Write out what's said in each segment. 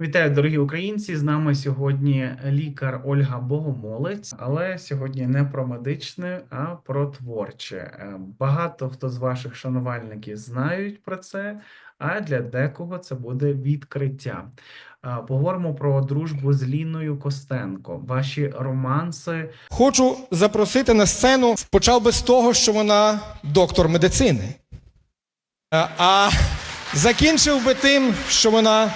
Вітаю, дорогі українці! З нами сьогодні лікар Ольга Богомолець, але сьогодні не про медичне, а про творче. Е, Багато хто з ваших шанувальників знають про це, а для декого це буде відкриття. Е, Поговоримо про дружбу з Ліною Костенко, ваші романси, Хочу запросити на сцену. Почав би з того, що вона доктор медицини. А- А закінчив би тим, що вона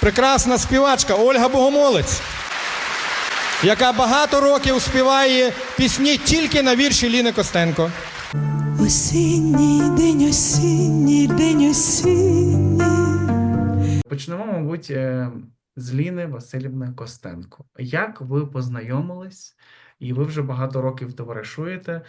прекрасна співачка Ольга Богомолець, яка багато років співає пісні тільки на вірші Ліни Костенко. Осінній день, осінній день, осінній. Почнемо, мабуть, е, з Ліни Васильівни Костенко. Як ви познайомились, і ви вже багато років товаришуєте?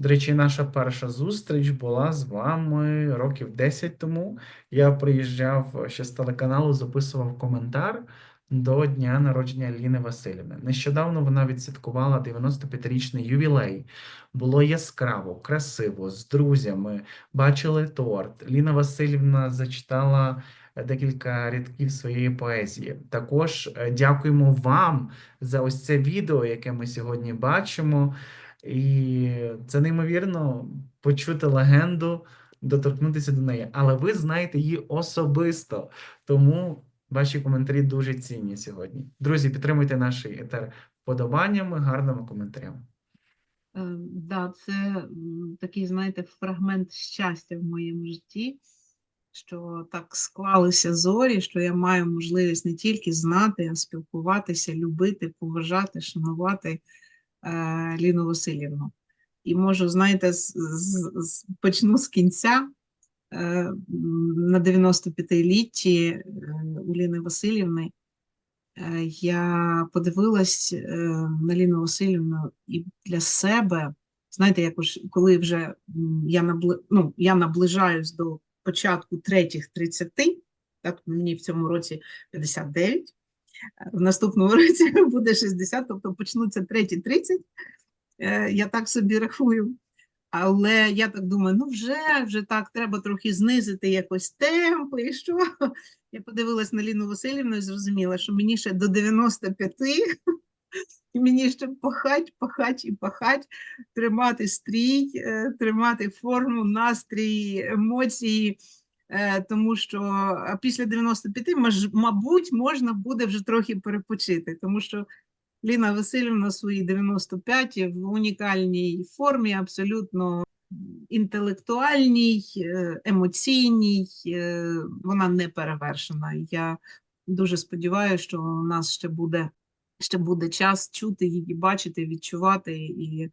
До речі, наша перша зустріч була з вами років 10 тому. Я приїжджав ще з телеканалу, записував коментар до дня народження Ліни Васильівни. Нещодавно вона відсвяткувала 95-річний ювілей. Було яскраво, красиво, з друзями, бачили торт. Ліна Васильівна зачитала декілька рядків своєї поезії. Також е, дякуємо вам за ось це відео, яке ми сьогодні бачимо. І це неймовірно почути легенду, доторкнутися до неї. Але ви знаєте її особисто, тому ваші коментарі дуже цінні сьогодні. Друзі, підтримуйте наш етер вподобаннями, гарними коментарями. Е, Да, це такий, знаєте, фрагмент щастя в моєму житті, що так склалися зорі, що я маю можливість не тільки знати, а спілкуватися, любити, поважати, шанувати Ліну Васильівну. І можу, знаєте, з, з, з, почну з кінця. Е, на 95-літті е, у Ліни Васильівни Е, я подивилась е, на Ліну Васильівну і для себе, знаєте, якось коли вже я набли... ну, я наближаюсь до початку третіх 30, так мені в цьому році 59, е, в наступному році буде 60, тобто почнуться треті 30, е, я так собі рахую. Але я так думаю, ну вже, вже так, треба трохи знизити якось темпи, і що? Я подивилась на Ліну Васильівну і зрозуміла, що мені ще до 95, і мені ще пахать, пахать і пахать, тримати стрій, е, тримати форму, настрій, емоції. Е, Тому що а після 95, маж- мабуть, можна буде вже трохи перепочити, тому що Ліна Васильівна свої 95 в унікальній формі, абсолютно інтелектуальній, е, емоційній, е, вона не перевершена. Я дуже сподіваюся, що у нас ще буде, ще буде час чути її, бачити, відчувати. І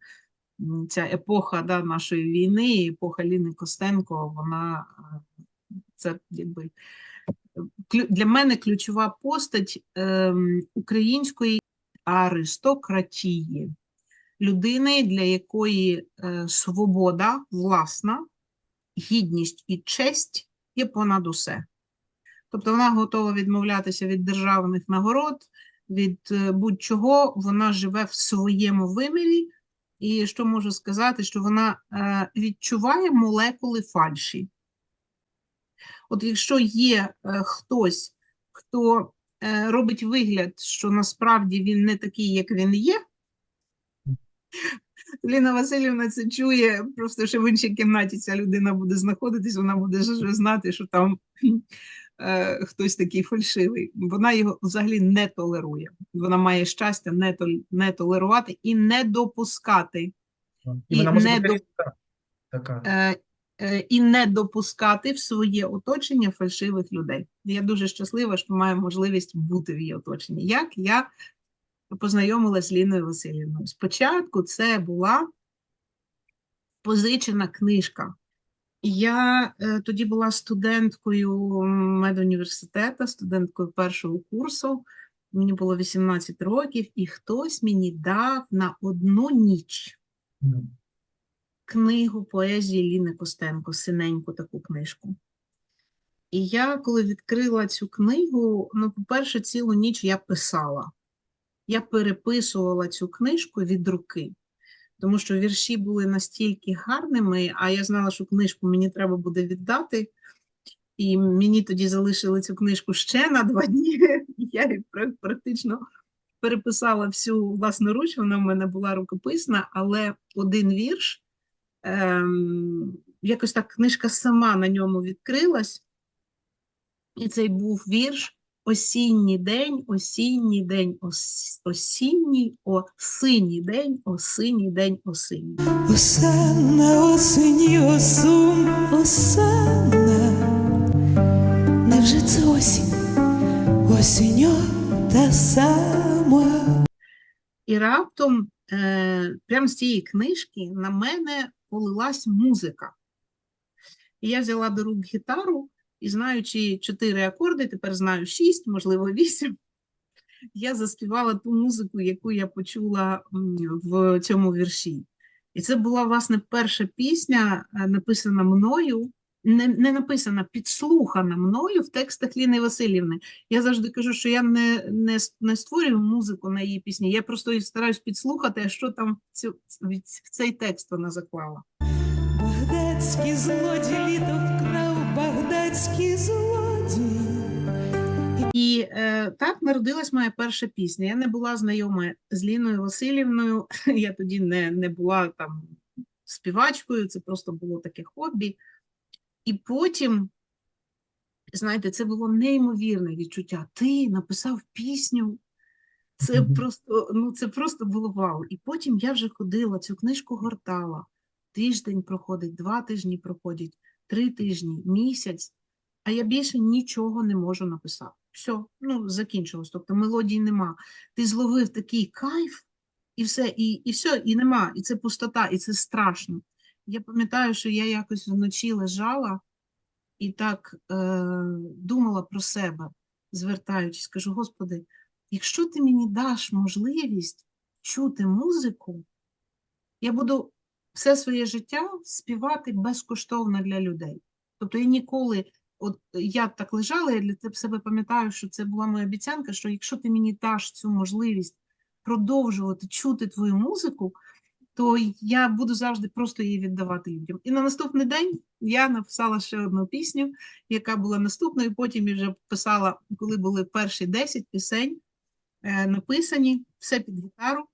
ця епоха да, нашої війни, епоха Ліни Костенко, вона е, це якби для мене ключова постать ем, української аристократії, людини, для якої е, свобода власна, гідність і честь є понад усе. Тобто вона готова відмовлятися від державних нагород, від е, будь-чого, вона живе в своєму вимірі. І що можу сказати, що вона е, відчуває молекули фальші. От якщо є е, хтось, хто е, робить вигляд, що насправді він не такий, як він є, Ліна Васильівна це чує, просто що в іншій кімнаті ця людина буде знаходитись, вона буде знати, що там е, хтось такий фальшивий. Вона його взагалі не толерує. Вона має щастя не, тол- не толерувати і не допускати І І вона може не бути до- така. е, і не допускати в своє оточення фальшивих людей. Я дуже щаслива, що маю можливість бути в її оточенні. Як я познайомилася з Ліною Васильівною? Спочатку це була позичена книжка. Я е, тоді була студенткою медуніверситету, студенткою першого курсу. Мені було 18 років, і хтось мені дав на одну ніч. Книгу поезії Ліни Костенко, синеньку таку книжку. І я, коли відкрила цю книгу, ну, по-перше, цілу ніч я писала. Я переписувала цю книжку від руки, тому що вірші були настільки гарними, а я знала, що книжку мені треба буде віддати. І мені тоді залишили цю книжку ще на два дні. Я її практично переписала всю власноруч, вона в мене була рукописна, але один вірш, ем, якось так книжка сама на ньому відкрилась. І цей був вірш Осінній день, осінній день, ос, осінній, осиній день, осиній день, осиній. Осенна осені осум, осенна. Невже це осінь? Осінь та сама. І раптом, е, прямо з цієї книжки, на мене полилась музика. І я взяла до рук гітару і, знаючи чотири акорди, тепер знаю шість, можливо, вісім. Я заспівала ту музику, яку я почула в цьому вірші. І це була, власне, перша пісня, е, написана мною, не, не написана, підслухана мною в текстах Ліни Васильівни. Я завжди кажу, що я не, не, не створюю музику на її пісні, я просто її стараюсь підслухати, що там в, цю, в цей текст вона заклала. Багдадський злодій літо вкрав, багдадський злодій. І е, так народилась моя перша пісня. Я не була знайома з Ліною Васильівною, я тоді не, не була там співачкою, це просто було таке хобі. І потім, знаєте, це було неймовірне відчуття. Ти написав пісню. Це просто, ну, це просто було вау. І потім я вже ходила, цю книжку гортала. Тиждень проходить, два тижні проходять, три тижні, місяць, а я більше нічого не можу написати. Все, ну, закінчилось. Тобто мелодії нема. Ти зловив такий кайф, і все, і, і все, і нема. І це пустота, і це страшно. Я пам'ятаю, що я якось вночі лежала і так е, думала про себе, звертаючись, кажу, Господи, якщо ти мені даш можливість чути музику, я буду все своє життя співати безкоштовно для людей. Тобто я ніколи, от я так лежала, я для себе пам'ятаю, що це була моя обіцянка, що якщо ти мені даш цю можливість продовжувати чути твою музику, то я буду завжди просто її віддавати людям. І на наступний день я написала ще одну пісню, яка була наступною. Потім вже писала, коли були перші 10 пісень е, написані, все під гітару.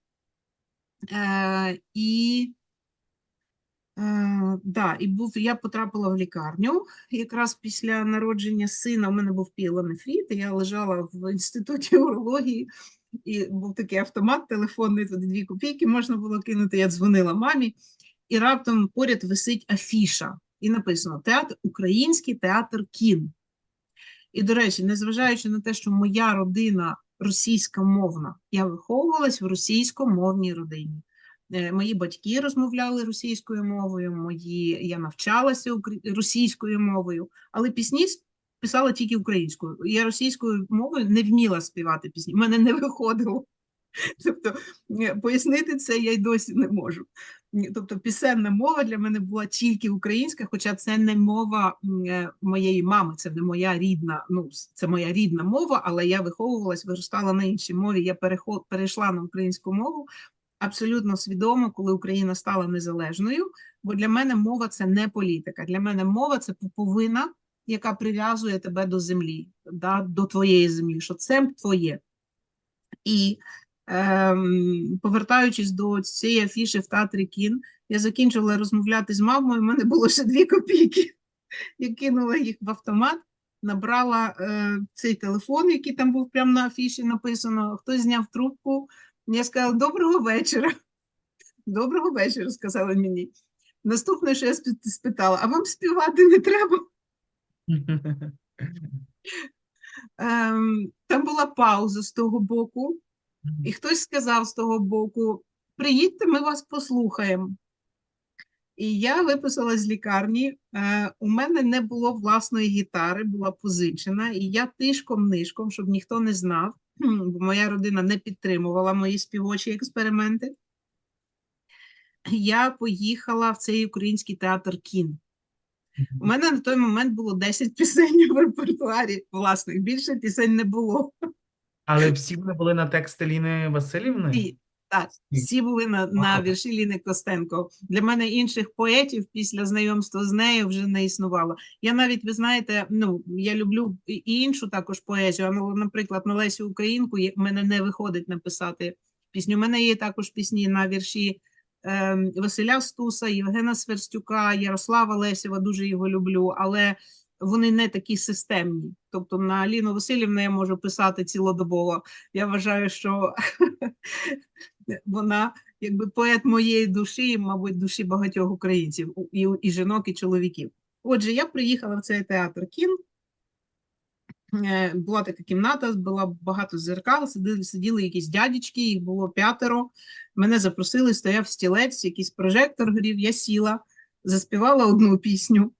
Е, і, е, да, і був, я потрапила в лікарню якраз після народження сина. У мене був піелонефрит, і я лежала в інституті урології, і був такий автомат телефонний, туди дві копійки можна було кинути. Я дзвонила мамі, і раптом поряд висить афіша, і написано Театр Український театр кін. І, до речі, незважаючи на те, що моя родина російськомовна, я виховувалась в російськомовній родині. Е, Мої батьки розмовляли російською мовою, мої, я навчалася російською мовою, але пісні писала тільки українською. Я російською мовою не вміла співати пісні, в мене не виходило. Тобто пояснити це я й досі не можу. Тобто пісенна мова для мене була тільки українська, хоча це не мова е, моєї мами, це не моя рідна, ну це моя рідна мова, але я виховувалась, виростала на іншій мові. Я переход, перейшла на українську мову абсолютно свідомо, коли Україна стала незалежною. Бо для мене мова це не політика. Для мене мова це пуповина, яка прив'язує тебе до землі, да, до твоєї землі, що це твоє. І ем, повертаючись до цієї афіши в театрі кін, я закінчила розмовляти з мамою. У мене було ще дві копійки. Я кинула їх в автомат, набрала е, цей телефон, який там був прямо на афіші написано. Хтось зняв трубку. Я сказала: Доброго вечора. Доброго вечора, сказали мені. Наступне, що я спитала: а вам співати не треба? Ем, там була пауза з того боку. І хтось сказав з того боку: приїдьте, ми вас послухаємо. І я виписала з лікарні. Е, у мене не було власної гітари, була позичена, і я тишком-нишком, щоб ніхто не знав, бо моя родина не підтримувала мої співочі експерименти. Я поїхала в цей український театр кін. У мене на той момент було 10 пісень в репертуарі власних, більше пісень не було. Але всі вони були на тексти Ліни Васильівни? І, Так, всі були на, на вірші Ліни Костенко. Для мене інших поетів після знайомства з нею вже не існувало. Я навіть, ви знаєте, ну я люблю і іншу також поезію. Ну, наприклад, на Лесю Українку в мене не виходить написати пісню. У мене є також пісні на вірші Василя Стуса, Євгена Сверстюка, Ярослава Лесєва, дуже його люблю, але вони не такі системні. Тобто на Ліну Васильівну я можу писати цілодобово. Я вважаю, що вона якби поет моєї душі, і, мабуть, душі багатьох українців, і, і жінок, і чоловіків. Отже, я приїхала в цей театр кін. Е, Була така кімната, було багато зеркал, сиділи, сиділи якісь дядечки, їх було п'ятеро. Мене запросили, стояв стілець, якийсь прожектор горів, я сіла, заспівала одну пісню,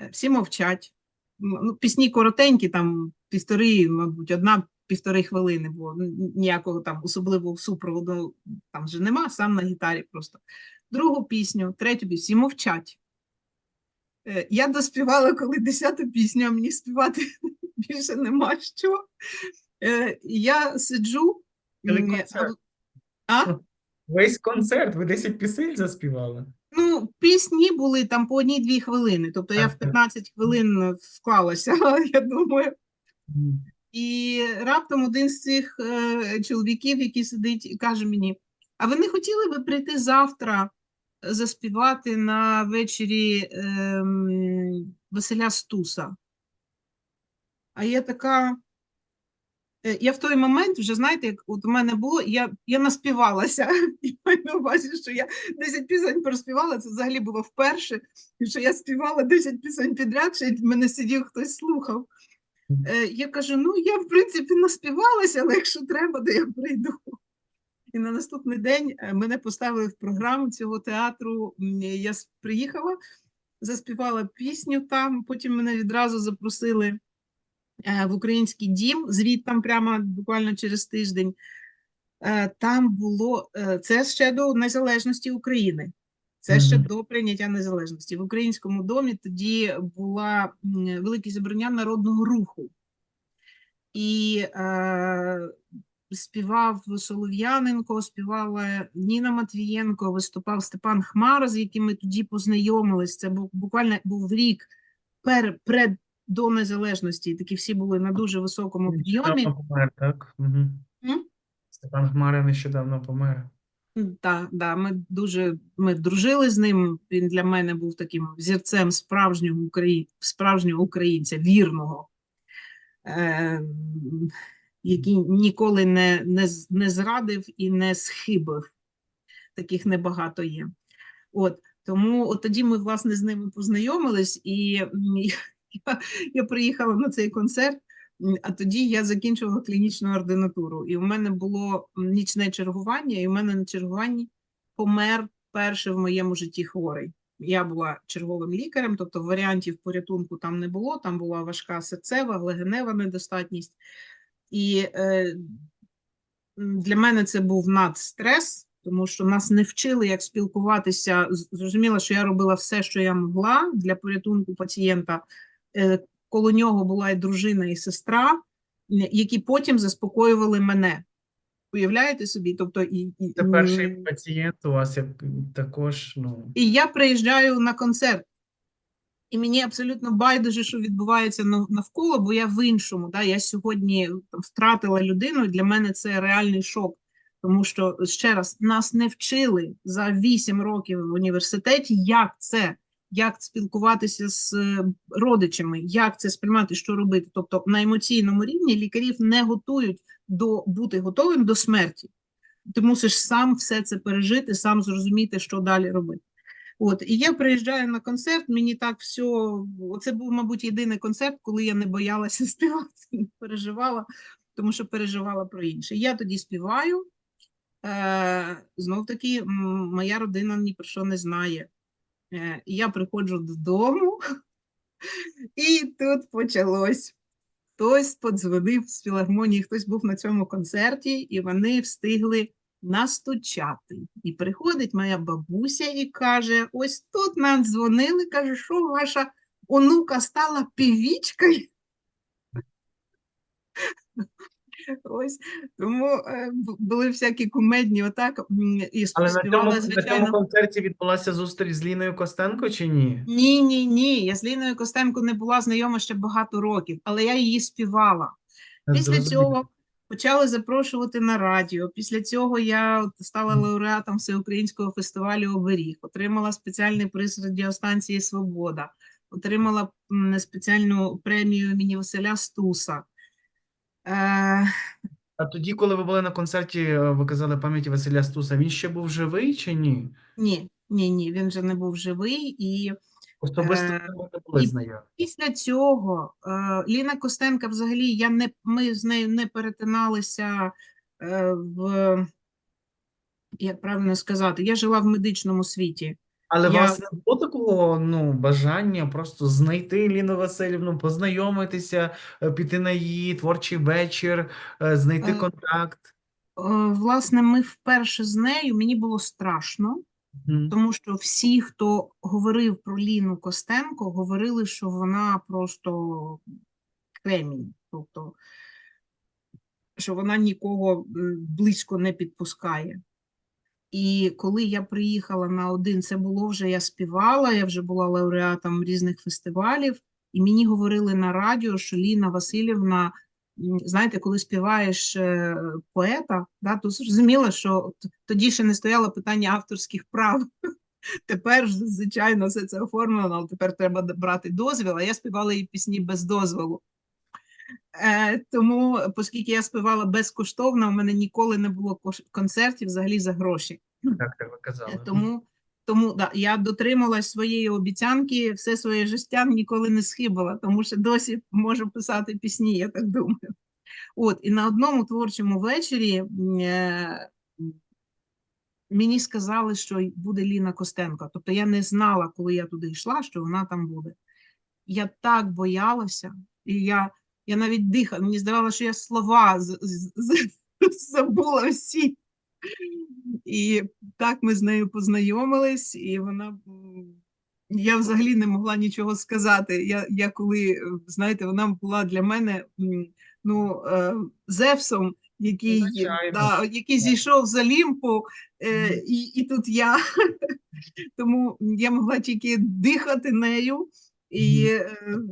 Е, всі мовчать. Ну, пісні коротенькі, там півтори, мабуть, одна півтори хвилини н- Ніякого там особливого супроводу там вже нема, сам на гітарі просто. Другу пісню, третю пісню, всі мовчать. Е, Я доспівала, коли десяту пісню, а мені співати більше нема що. Е, Я сиджу. Концерт. А? Весь концерт, ви 10 пісень заспівали. Ну, пісні були там по одній-дві хвилини. Тобто я в 15 хвилин вклалася, я думаю. І раптом один з цих е, чоловіків, який сидить, каже мені: А ви не хотіли би прийти завтра заспівати на вечорі ем, Василя Стуса? А я така. е, Я в той момент вже, знаєте, як от у мене було, я, я наспівалася. І маю на увазі, що я 10 пісень проспівала, це взагалі було вперше, і що я співала 10 пісень підряд, ще мене сидів хтось слухав. Е, Я кажу: ну я в принципі наспівалася, але якщо треба, то я прийду. І на наступний день е, мене поставили в програму цього театру. Я приїхала, заспівала пісню там. Потім мене відразу запросили е, в український дім, звідтам прямо буквально через тиждень. Е, Там було це ще до незалежності України. Це ще до прийняття незалежності. В українському домі тоді була велике зібрання народного руху. І е, співав Солов'яненко, співала Ніна Матвієнко, виступав Степан Хмара, з яким ми тоді познайомились. Це був буквально був рік пер, пред до незалежності. Такі всі були на дуже високому підйомі. Помер, так? Угу. М? Степан Хмара нещодавно помер. Так, да, ми дуже ми дружили з ним. Він для мене був таким взірцем справжнього україн, справжнього українця, вірного, е, який ніколи не, не, не зрадив і не схибив. Таких небагато є. От тому от тоді ми власне з ними познайомились, і я, я приїхала на цей концерт. А тоді я закінчувала клінічну ординатуру, і у мене було нічне чергування, і у мене на чергуванні помер перший в моєму житті хворий. Я була черговим лікарем, тобто варіантів порятунку там не було. Там була важка серцева, легенева недостатність. І е, для мене це був надстрес, тому що нас не вчили, як спілкуватися. Зрозуміло, що я робила все, що я могла для порятунку пацієнта. Е, Коло нього була і дружина, і сестра, які потім заспокоювали мене. Уявляєте собі? Тобто, і, і, Це перший пацієнт у вас як також, ну. і я приїжджаю на концерт, і мені абсолютно байдуже, що відбувається навколо, бо я в іншому. Да? Я сьогодні там, втратила людину, і для мене це реальний шок. Тому що, ще раз, нас не вчили за 8 років в університеті, як це, як спілкуватися з е, родичами, як це сприймати, що робити. Тобто на емоційному рівні лікарів не готують до бути готовим до смерті. Ти мусиш сам все це пережити, сам зрозуміти, що далі робити. От, і я приїжджаю на концерт, мені так все. Оце був, мабуть, єдиний концерт, коли я не боялася співати, не переживала, тому що переживала про інше. Я тоді співаю. Е, знов таки, моя родина ні про що не знає. Е, я приходжу додому, і тут почалось. Хтось подзвонив з філармонії, хтось був на цьому концерті, і вони встигли настучати. І приходить моя бабуся і каже: ось тут нам дзвонили, каже, що ваша онука стала півічкою. Ось тому е, були всякі кумедні отак. І Але на цьому, співала, на цьому концерті відбулася зустріч з Ліною Костенко чи ні? Ні, ні, ні. Я з Ліною Костенко не була знайома ще багато років, але я її співала. Після цього почали запрошувати на радіо. Після цього я стала лауреатом всеукраїнського фестивалю Оберіг, отримала спеціальний приз радіостанції Свобода, отримала спеціальну премію імені Василя Стуса. Е, А тоді, коли ви були на концерті, е, ви казали пам'яті Василя Стуса, він ще був живий чи ні? ні, ні, ні, він вже не був живий. І Особисто Е, не були знайомі. після цього е, Ліна Костенка, взагалі, я не, ми з нею не перетиналися е, в, як правильно сказати, я жила в медичному світі. Але у Я- вас не було такого ну, бажання просто знайти Ліну Васильівну, познайомитися, піти на її творчий вечір, знайти контакт? Власне, ми вперше з нею, мені було страшно. Тому що всі, хто говорив про Ліну Костенко, говорили, що вона просто кремінь, тобто, що вона нікого близько не підпускає. І коли я приїхала на один, це було вже я співала, я вже була лауреатом різних фестивалів, і мені говорили на радіо, що Ліна Васильівна, знаєте, коли співаєш е, поета, да, то зрозуміло, що тоді ще не стояло питання авторських прав. Тепер, звичайно, все це оформлено, але тепер треба брати дозвіл, а я співала її пісні без дозволу. Е, тому, оскільки я співала безкоштовно, у мене ніколи не було концертів взагалі за гроші. Так, так ви казали. Тому, тому да, я дотрималась своєї обіцянки, все своє життя ніколи не схибила, тому що досі можу писати пісні, я так думаю. От, і на одному творчому вечорі е, мені сказали, що буде Ліна Костенко. Тобто я не знала, коли я туди йшла, що вона там буде. Я так боялася, і я, я навіть дихала, мені здавалося, що я слова з- з- з- забула всі. І так ми з нею познайомились, і вона. Я взагалі не могла нічого сказати. Я, я коли, е, знаєте, вона була для мене ну, е, Зевсом, який, да, який зійшов з Олімпу, е, і, і тут я. Тому я могла тільки дихати нею і е, м,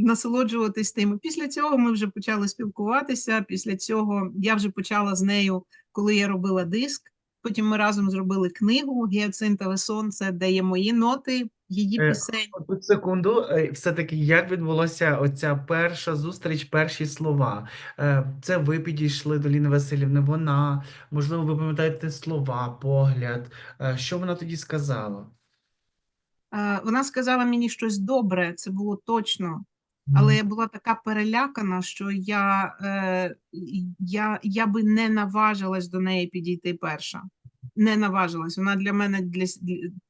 насолоджуватись тим. Після цього ми вже почали спілкуватися. Після цього я вже почала з нею, коли я робила диск. Потім ми разом зробили книгу Гіацинтове сонце, де є мої ноти, її Е, пісень. Тут секунду, е, все-таки як відбулося оця перша зустріч, перші слова? Е, Це ви підійшли до Ліни Васильівни, вона, можливо, ви пам'ятаєте слова, погляд. Що вона тоді сказала? Вона сказала мені щось добре, це було точно. Але я була така перелякана, що я, е, я, я би не наважилась до неї підійти перша. Не наважилась. Вона для мене для,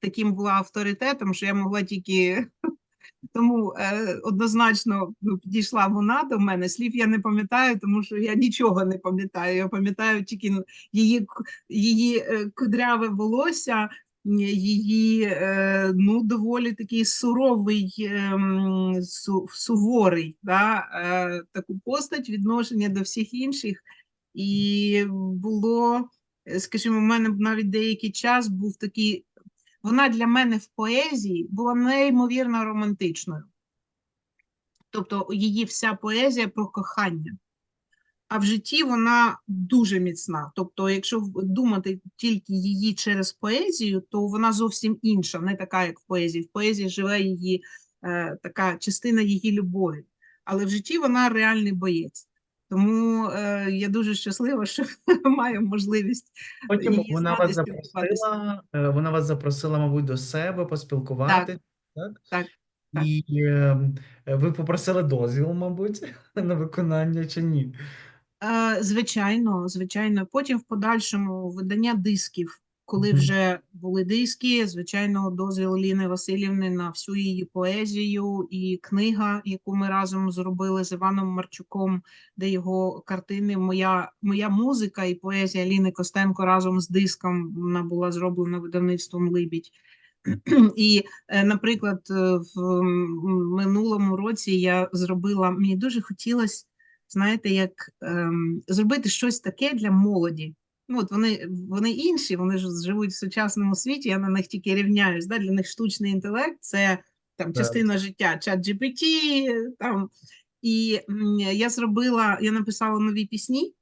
таким була авторитетом, що я могла тільки. Тому е, однозначно ну, підійшла вона до мене. Слів я не пам'ятаю, тому що я нічого не пам'ятаю. Я пам'ятаю тільки її, к- її е, кудряве волосся, її е, ну, доволі такий суровий, ем, суворий да, е, таку постать, відношення до всіх інших. І було, е, скажімо, у мене навіть деякий час був такий. Вона для мене в поезії була неймовірно романтичною. Тобто її вся поезія про кохання. А в житті вона дуже міцна. Тобто, якщо думати тільки її через поезію, то вона зовсім інша, не така, як в поезії. В поезії живе її е, така частина її любові. Але в житті вона реальний боєць. Тому е, я дуже щаслива, що маю можливість Потім її вона знати, вас запросила, е, вона вас запросила, мабуть, до себе поспілкуватися, так? так, так. І е, ви попросили дозвіл, мабуть, на виконання чи ні? Е, Звичайно, звичайно. Потім в подальшому видання дисків, коли вже були диски, звичайно, дозвіл Ліни Васильівни на всю її поезію і книга, яку ми разом зробили з Іваном Марчуком, де його картини, моя, моя музика і поезія Ліни Костенко разом з диском вона була зроблена видавництвом Либідь. І, е, наприклад, е, в минулому році я зробила, мені дуже хотілося знаєте, як ем, зробити щось таке для молоді. Ну, от вони, вони інші, вони ж живуть в сучасному світі, я на них тільки рівняюсь. Да? Для них штучний інтелект це там Так. частина життя, чат GPT, там. І м, я зробила, я написала нові пісні.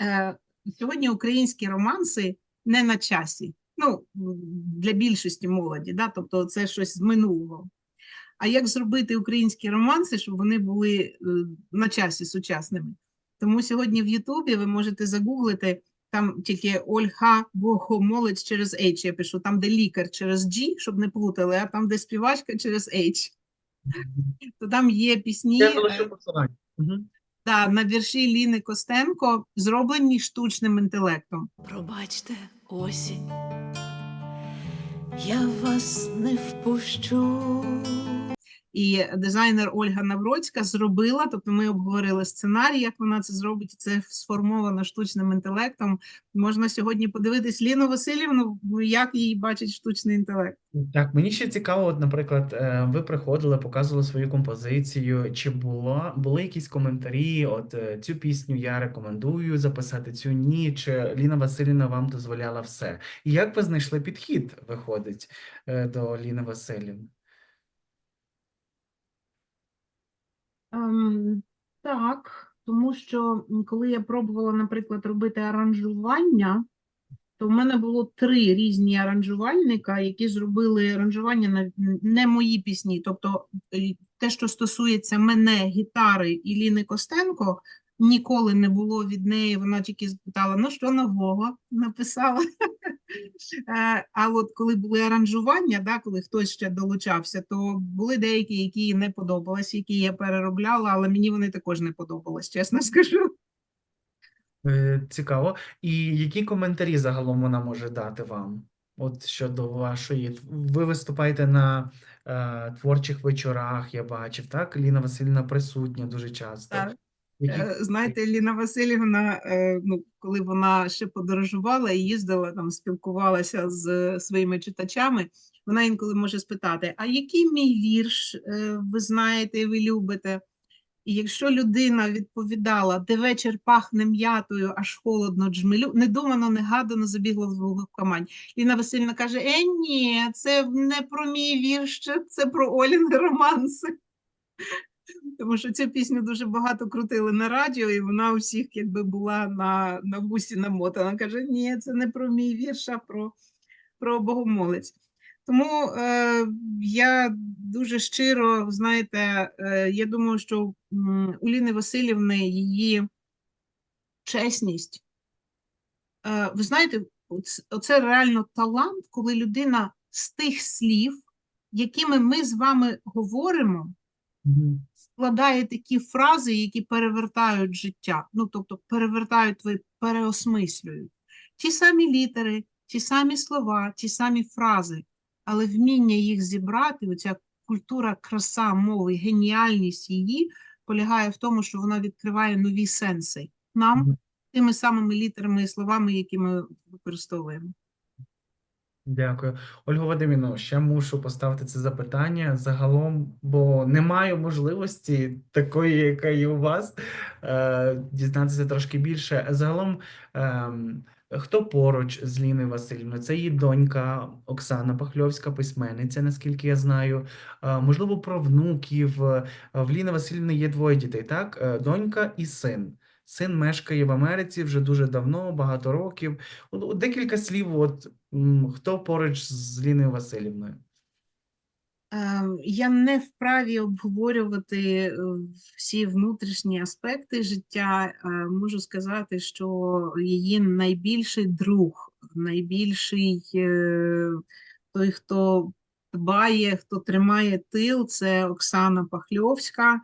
Е, сьогодні українські романси не на часі. Ну, для більшості молоді, да? тобто це щось з минулого. А як зробити українські романси, щоб вони були е, на часі сучасними? Тому сьогодні в Ютубі ви можете загуглити там тільки Ольга Богомолець через H. Я пишу там, де лікар через G, щоб не плутали, а там, де співачка через H. То там є пісні. Я е, та, на вірші Ліни Костенко, зроблені штучним інтелектом. Пробачте, осінь, я вас не впущу. І дизайнер Ольга Навроцька зробила, тобто ми обговорили сценарій, як вона це зробить, це сформовано штучним інтелектом. Можна сьогодні подивитись Ліну Васильівну, як її бачить штучний інтелект. Так, мені ще цікаво, от, наприклад, е, ви приходили, показували свою композицію. Чи було, були якісь коментарі? От е, цю пісню я рекомендую записати, цю ні, чи Ліна Васильівна вам дозволяла все? І як ви знайшли підхід, виходить, е, до Ліни Васильівни? Ем, так, тому що коли я пробувала, наприклад, робити аранжування, то в мене було три різні аранжувальника, які зробили аранжування на не мої пісні. Тобто те, що стосується мене, гітари і Ліни Костенко, ніколи не було від неї. Вона тільки спитала, ну що нового написала. Е, А от коли були аранжування, да, коли хтось ще долучався, то були деякі, які не подобались, які я переробляла, але мені вони також не подобались, чесно скажу. Е, Цікаво. І які коментарі загалом вона може дати вам? От щодо вашої, ви виступаєте на е, творчих вечорах, я бачив, так? Ліна Васильівна присутня дуже часто. Так. Е, Знаєте, Ліна Васильівна, е, ну, коли вона ще подорожувала і їздила, там спілкувалася з своїми читачами, вона інколи може спитати: а який мій вірш е, ви знаєте і ви любите? І якщо людина відповідала, де вечір пахне м'ятою, аж холодно джмелю, недумано, негадано забігла в двох камань. Ліна Васильівна каже: Е, ні, це не про мій вірш, це про Оліни романси. Тому що цю пісню дуже багато крутили на радіо, і вона у всіх якби була на, на вусі намотана. Каже: ні, це не про мій вірш, а про, про богомолець. Тому е, я дуже щиро, знаєте, е, я думаю, що у Ліни Васильівни її чесність. Е, ви знаєте, оце реально талант, коли людина з тих слів, якими ми з вами говоримо, Мгм. Складає такі фрази, які перевертають життя, ну тобто перевертають твої, переосмислюють. Ті самі літери, ті самі слова, ті самі фрази, але вміння їх зібрати, оця культура, краса мови, геніальність її полягає в тому, що вона відкриває нові сенси нам тими самими літерами і словами, які ми використовуємо. Дякую. Ольга Вадимівна, ще мушу поставити це запитання загалом, бо не маю можливості такої, яка є у вас, е, дізнатися трошки більше. Загалом, ем, хто поруч з Ліною Васильівною? Це її донька Оксана Пахльовська, письменниця, наскільки я знаю. Е, можливо, про внуків. Е, В Ліни Васильівни є двоє дітей, так? Донька і син. Син мешкає в Америці вже дуже давно, багато років. Декілька слів, от хто поруч з Ліною Васильівною? Ем, Я не вправі обговорювати е, всі внутрішні аспекти життя. Е, Можу сказати, що її найбільший друг, найбільший е, той, хто дбає, хто тримає тил, це Оксана Пахльовська.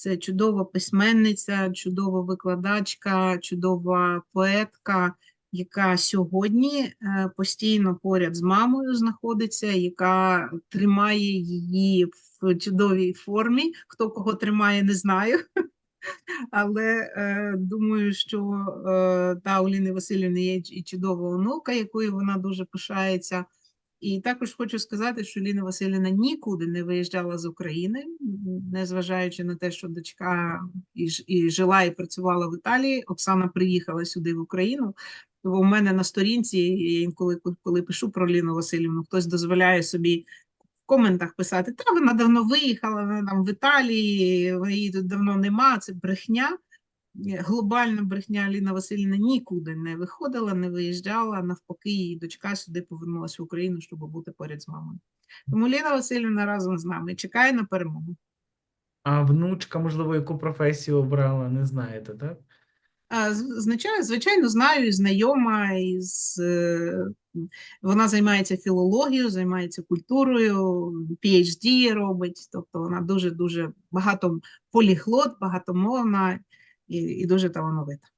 Це чудова письменниця, чудова викладачка, чудова поетка, яка сьогодні е, постійно поряд з мамою знаходиться, яка тримає її в чудовій формі. Хто кого тримає, не знаю. Але е, думаю, що е, та у Ліни Васильівни є і чудова онука, якою вона дуже пишається. І також хочу сказати, що Ліна Васильівна нікуди не виїжджала з України, незважаючи на те, що дочка і, і жила і працювала в Італії. Оксана приїхала сюди в Україну. Бо в мене на сторінці, я інколи коли, коли пишу про Ліну Васильівну, хтось дозволяє собі в коментах писати: та вона давно виїхала, вона там в Італії, її тут давно нема. Це брехня. Глобальна брехня Ліна Васильівна нікуди не виходила, не виїжджала. Навпаки, її дочка сюди повернулася в Україну, щоб бути поряд з мамою. Тому Ліна Васильівна разом з нами чекає на перемогу. А внучка, можливо, яку професію обрала, не знаєте, так? Звичайно, звичайно, знаю і знайома із е, вона займається філологією, займається культурою, PhD робить. Тобто вона дуже дуже багато поліглот, багатомовна і, і дуже талановита.